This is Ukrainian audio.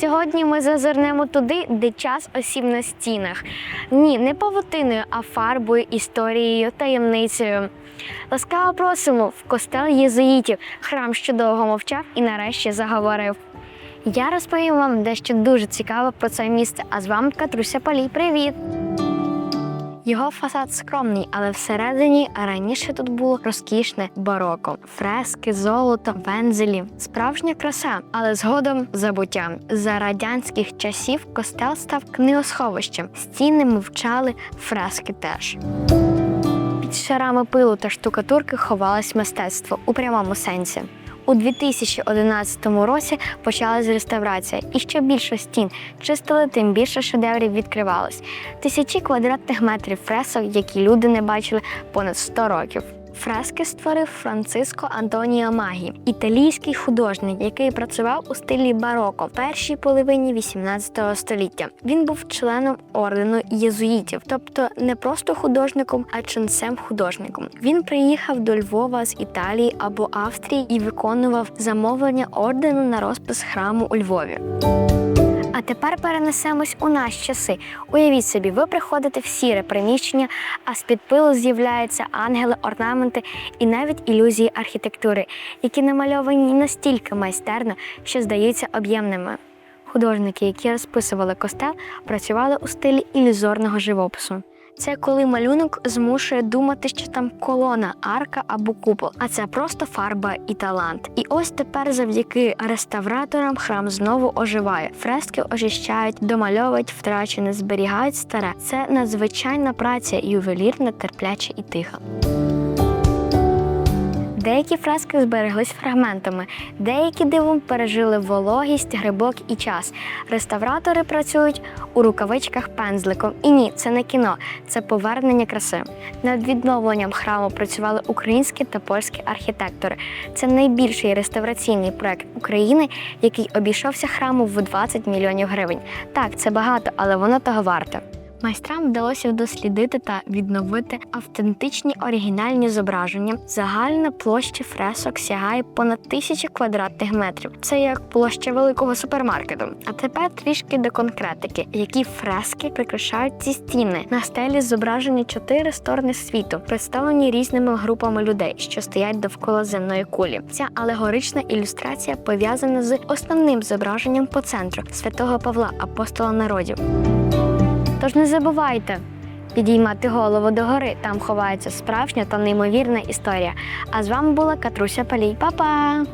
Сьогодні ми зазирнемо туди, де час осів на стінах. Ні, не павутиною, а фарбою, історією, таємницею. Ласкаво просимо в костел єзуїтів, храм, що довго мовчав і нарешті заговорив. Я розповім вам дещо дуже цікаве про це місце, а з вами Катруся Палій. Привіт! Його фасад скромний, але всередині раніше тут було розкішне бароко, фрески, золото, вензелі, справжня краса, але згодом забуття. За радянських часів костел став книгосховищем. Стіни мовчали, фрески теж. Під шарами пилу та штукатурки ховалось мистецтво у прямому сенсі. У 2011 році почалась реставрація, і що більше стін чистили, тим більше шедеврів відкривалось. Тисячі квадратних метрів фресок, які люди не бачили понад 100 років. Фрески створив Франциско Антоніо Магі, італійський художник, який працював у стилі бароко в першій половині 18 століття. Він був членом ордену єзуїтів, тобто не просто художником, а ченцем-художником. Він приїхав до Львова з Італії або Австрії і виконував замовлення ордену на розпис храму у Львові. А тепер перенесемось у наші часи. Уявіть собі, ви приходите в сіре приміщення, а з-під пилу з'являються ангели, орнаменти і навіть ілюзії архітектури, які намальовані настільки майстерно, що здаються об'ємними. Художники, які розписували костел, працювали у стилі ілюзорного живопису. Це коли малюнок змушує думати, що там колона, арка або купол, а це просто фарба і талант. І ось тепер, завдяки реставраторам, храм знову оживає. Фрески очищають, домальовують втрачене, зберігають старе. Це надзвичайна праця, ювелірна, терпляча і тиха. Деякі фрески збереглись фрагментами, деякі дивом пережили вологість, грибок і час. Реставратори працюють у рукавичках пензликом. І ні, це не кіно, це повернення краси. Над відновленням храму працювали українські та польські архітектори. Це найбільший реставраційний проект України, який обійшовся храму в 20 мільйонів гривень. Так, це багато, але воно того варте. Майстрам вдалося дослідити та відновити автентичні оригінальні зображення. Загальна площа фресок сягає понад тисячі квадратних метрів. Це як площа великого супермаркету. А тепер трішки до конкретики, які фрески прикрашають ці стіни. На стелі зображені чотири сторони світу, представлені різними групами людей, що стоять довкола земної кулі. Ця алегорична ілюстрація пов'язана з основним зображенням по центру святого Павла, апостола народів. Тож не забувайте підіймати голову догори. Там ховається справжня та неймовірна історія. А з вами була Катруся Палій. Па-па!